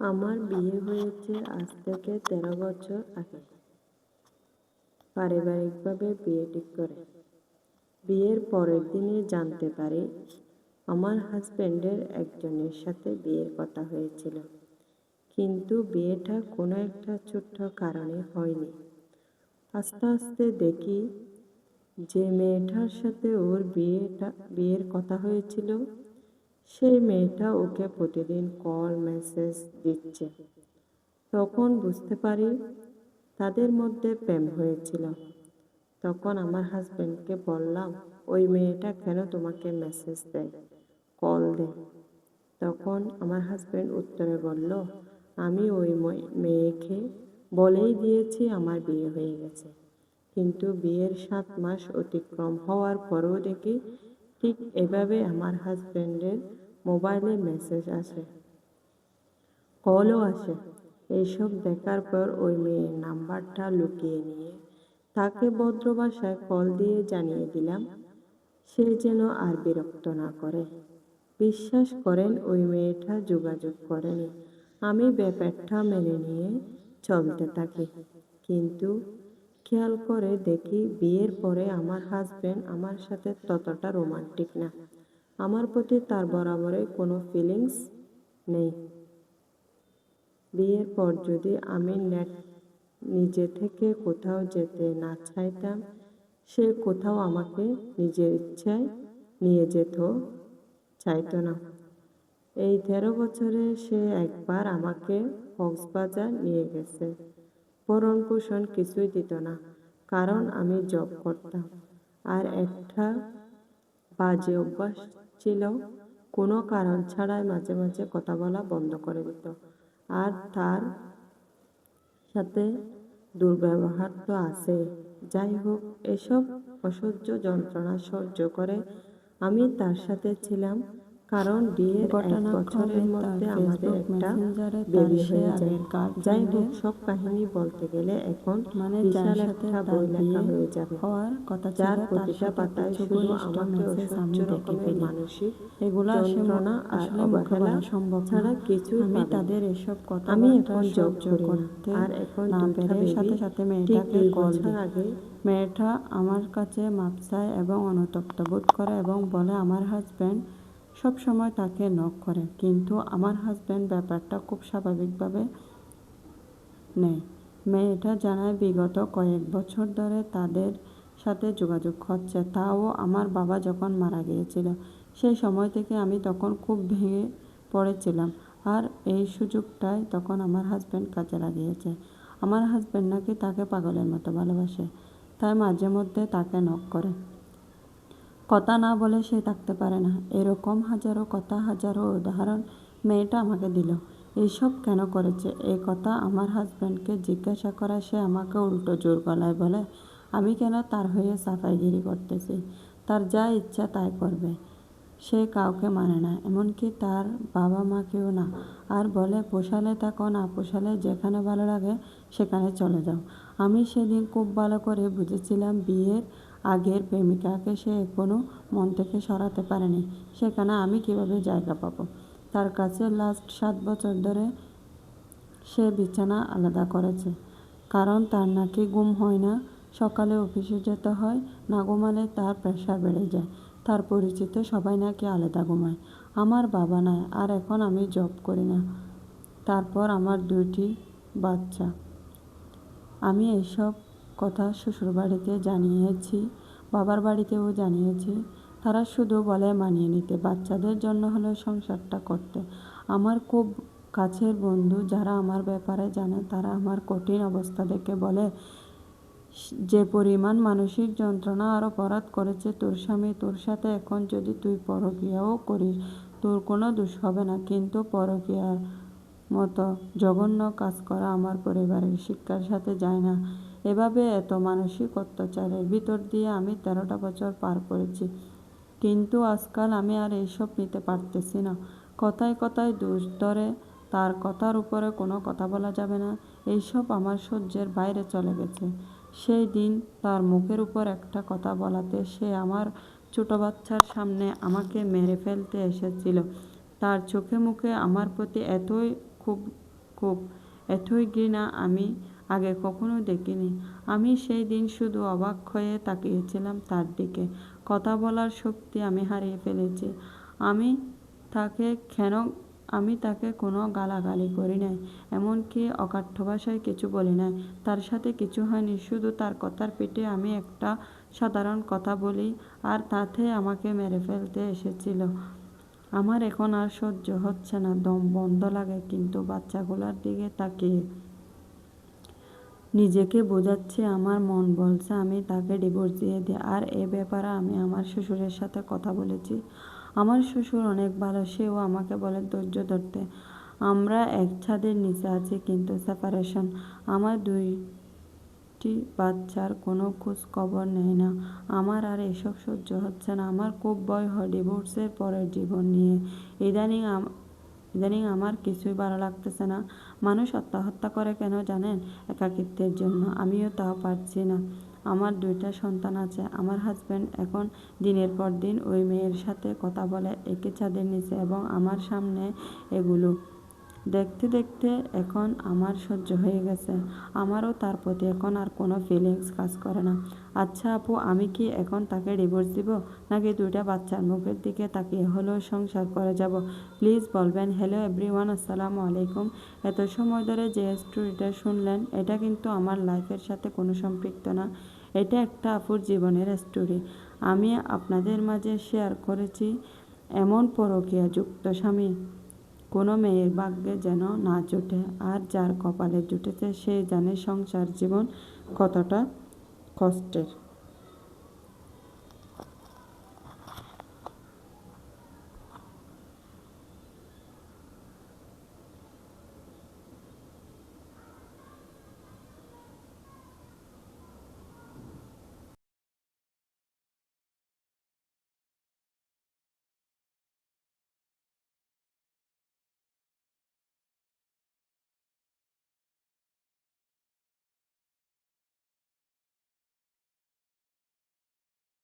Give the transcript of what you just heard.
আমার বিয়ে হয়েছে আজ থেকে তেরো বছর আগে। পারিবারিকভাবে বিয়ে ঠিক করে। বিয়ের পরের দিনে জানতে পারি আমার হাজব্যান্ডের একজনের সাথে বিয়ের কথা হয়েছিল। কিন্তু বিয়েটা কোনো একটা ছোট্ট কারণে হয়নি। আস্তে আস্তে দেখি যে মেয়েটার সাথে ওর বিয়েটা বিয়ের কথা হয়েছিল সেই মেয়েটা ওকে প্রতিদিন কল, মেসেজ দিচ্ছে। তখন বুঝতে পারি তাদের মধ্যে প্রেম হয়েছিল। তখন আমার হাজব্যান্ডকে বললাম, ওই মেয়েটা কেন তোমাকে মেসেজ দেয়, কল দেয় তখন আমার হাজব্যান্ড উত্তরে বলল, আমি ওই মেয়েকে বলেই দিয়েছি আমার বিয়ে হয়ে গেছে। কিন্তু বিয়ের সাত মাস অতিক্রম হওয়ার পরেও দেখি ঠিক এভাবে আমার হাজব্যান্ডের মোবাইলে মেসেজ আসে। কলও আসে। এইসব দেখার পর ওই মেয়ের নাম্বারটা লুকিয়ে নিয়ে তাকে ভদ্র ভাষায় কল দিয়ে জানিয়ে দিলাম, সে যেন আর বিরক্ত না করে। বিশ্বাস করেন, ওই মেয়েটা যোগাযোগ করেনি। আমি ব্যাপারটা মেনে নিয়ে চলতে থাকি। কিন্তু খেয়াল করে দেখি বিয়ের পরে আমার হাজব্যান্ড আমার সাথে ততটা রোমান্টিক না। আমার প্রতি তার বরাবরই কোনো ফিলিংস নেই। বিয়ের পর যদি আমি নেট নিজে থেকে কোথাও যেতে না চাইতাম, সে কোথাও আমাকে নিজের ইচ্ছায় নিয়ে যেত, চাইতো না। এই তেরো বছরে সে একবার আমাকে কক্সবাজার নিয়ে গেছে। ভরণ পোষণ কিছুই দিত না, কারণ আমি জব করতাম। আর একটা বাজে অভ্যাস ছিল, কোনো কারণ ছাড়াই মাঝে মাঝে কথা বলা বন্ধ করে দিত। আর তার সাথে দুর্ব্যবহার তো আছে। যাই হোক, এসব অসহ্য যন্ত্রণা সহ্য করে আমি তার সাথে ছিলাম কারণ বিয়ের এক বছরের মধ্যে আমাদের একটা বেবি হয়ে যায়। যাই হোক সব কাহিনী বলতে গেলে এখন মানে বিশাল একটা বই লেখা হয়ে যাবে। হওয়ার কথা যার প্রতিটা পাতায় শুধু আমাকে অসহ্য রকমের মানসিক এগুলো যন্ত্রণা আর অবহেলা সম্ভব ছাড়া না। কিছুই আমি তাদের এসব কথা আমি এখন জব করতে আর এখন না পেরে সাথে সাথে মেয়েটাকে কল আগে মেয়েটা আমার কাছে মাপ চায় এবং অনুতপ্ত বোধ করে এবং বলে আমার হাজব্যান্ড সব সময় তাকে নক করে। কিন্তু আমার হাজব্যান্ড ব্যাপারটা খুব স্বাভাবিকভাবে নেয়। মেয়েটা জানায়, বিগত কয়েক বছর ধরে তাদের সাথে যোগাযোগ হচ্ছে। তাও আমার বাবা যখন মারা গিয়েছিল, সেই সময় থেকে আমি তখন খুব ভেঙে পড়েছিলাম। আর এই সুযোগটাই তখন আমার হাজব্যান্ড কাজে লাগিয়েছে। আমার হাজব্যান্ড নাকি তাকে পাগলের মতো ভালোবাসে। তাই মাঝে মধ্যে তাকে নক করে। কথা না বলে সে থাকতে পারে না। এরকম হাজারো কথা, হাজারো উদাহরণ মেয়েটা আমাকে দিল। এইসব কেন করেছে? এই কথা আমার হাজব্যান্ডকে জিজ্ঞাসা করা সে আমাকে উল্টো জোর গলায় বলে, আমি কেন তার হয়ে সাফাইগিরি করতেছি? তার যা ইচ্ছা তাই করবে। সে কাউকে মানে না, এমনকি তার বাবা মাকেও না। আর বলে, পোষালে থাকো না, পোষালে যেখানে ভালো লাগে সেখানে চলে যাও। আমি সেদিন খুব ভালো করে বুঝেছিলাম বিয়ের আগের প্রেমিকাকে সে এখনও মন থেকে সরাতে পারেনি। সেখানে আমি কীভাবে জায়গা পাবো? তার কাছে লাস্ট সাত বছর ধরে সে বিছানা আলাদা করেছে। কারণ তার নাকি ঘুম হয় না। সকালে অফিসে যেতে হয়, না ঘুমালে তার প্রেশার বেড়ে যায়। তার পরিচিত সবাই নাকি আলাদা ঘুমায়। আমার বাবা নাই, আর এখন আমি জব করি না। তারপর আমার দুইটি বাচ্চা। আমি এইসব কথা শ্বশুরবাড়িতে জানিয়েছি, বাবার বাড়িতেও জানিয়েছি। তারা শুধু বলে মানিয়ে নিতে। বাচ্চাদের জন্য হলে সংসারটা করতে। আমার খুব কাছের বন্ধু যারা আমার ব্যাপারে জানে, তারা আমার কঠিন অবস্থা দেখে বলে, যে পরিমাণ মানসিক যন্ত্রণা আর অপরাধ করেছে তোর স্বামী, তোর সাথে এখন যদি তুই পরকীয়াও করিস, তোর কোনো দোষ হবে না। কিন্তু পরকীয়ার মতো জঘন্য কাজ করা আমার পরিবারের শিক্ষার সাথে যায় না। এভাবে এত মানসিক অত্যাচারের ভিতর দিয়ে আমি তেরোটা বছর পার করেছি। কিন্তু আজকাল আমি আর এইসব নিতে পারতেছি না। কথায় কথায় দোষ ধরে, তার কথার উপরে কোনো কথা বলা যাবে না। এইসব আমার সহ্যের বাইরে চলে গেছে। সেই দিন তার মুখের উপর একটা কথা বলাতে সে আমার ছোট বাচ্চার সামনে আমাকে মেরে ফেলতে এসেছিল। তার চোখে মুখে আমার প্রতি এতই খুব খুব এতই ঘৃণা আমি আগে কখনো দেখিনি। আমি সেই দিন শুধু অবাক হয়ে তাকিয়েছিলাম তার দিকে। কথা বলার শক্তি আমি হারিয়ে ফেলেছি। আমি তাকে কেন, আমি তাকে কোনো গালাগালি করি নাই, এমনকি অকাঠ্য ভাষায় কিছু বলি নাই। তার সাথে কিছু হয়নি, শুধু তার কথার পিঠে আমি একটা সাধারণ কথা বলি আর তাতে আমাকে মেরে ফেলতে এসেছিল। আমার এখন আর সহ্য হচ্ছে না, দম বন্ধ লাগে, কিন্তু বাচ্চাগুলোর দিকে তাকিয়ে নিজেকে বোঝাচ্ছে আমার মন বলছে, আমি তাকে ডিভোর্স দিয়ে দিই আর এ ব্যাপারে আমি আমার শ্বশুরের সাথে কথা বলেছি। আমার শ্বশুর অনেক ভালো, সেও আমাকে বলে, ধৈর্য ধরতে। আমরা এক ছাদের নিচে আছি কিন্তু সেপারেশন আমার দুইটি বাচ্চার কোনো খোঁজ খবর নেয় না। আমার আর এসব সহ্য হচ্ছে না। আমার খুব ভয় হয় ডিভোর্সের পরের জীবন নিয়ে। ইদানিং ইদানিং আমার কিছুই ভালো লাগতেছে না। মানুষ আত্মহত্যা করে কেন জানেন? একাকিত্বের জন্য। আমিও তাও পারছি না। আমার দুইটা সন্তান আছে। আমার হাজব্যান্ড এখন দিনের পর দিন ওই মেয়ের সাথে কথা বলে, একে ছাদের নিচে এবং আমার সামনে এগুলো দেখতে দেখতে এখন আমার সহ্য হয়ে গেছে। আমারও তার প্রতি এখন আর কোনো ফিলিংস কাজ করে না। আচ্ছা আপু, আমি কি এখন তাকে ডিভোর্স দিব, নাকি দুইটা বাচ্চার মুখের দিকে তাকিয়ে হলেও সংসার করে যাব? প্লিজ বলবেন হ্যালো এভরিওয়ান আসসালামু আলাইকুম। এত সময় ধরে যে স্টোরিটা শুনলেন, এটা কিন্তু আমার লাইফের সাথে কোনো সম্পৃক্ত না। এটা একটা আপুর জীবনের স্টোরি আমি আপনাদের মাঝে শেয়ার করেছি, এমন পরকীয়া যুক্ত স্বামী। কোনো মেয়ের ভাগ্যে যেন না জুটে, আর যার কপালে জুটেছে সে জানে সংসার জীবন কতটা কষ্টের।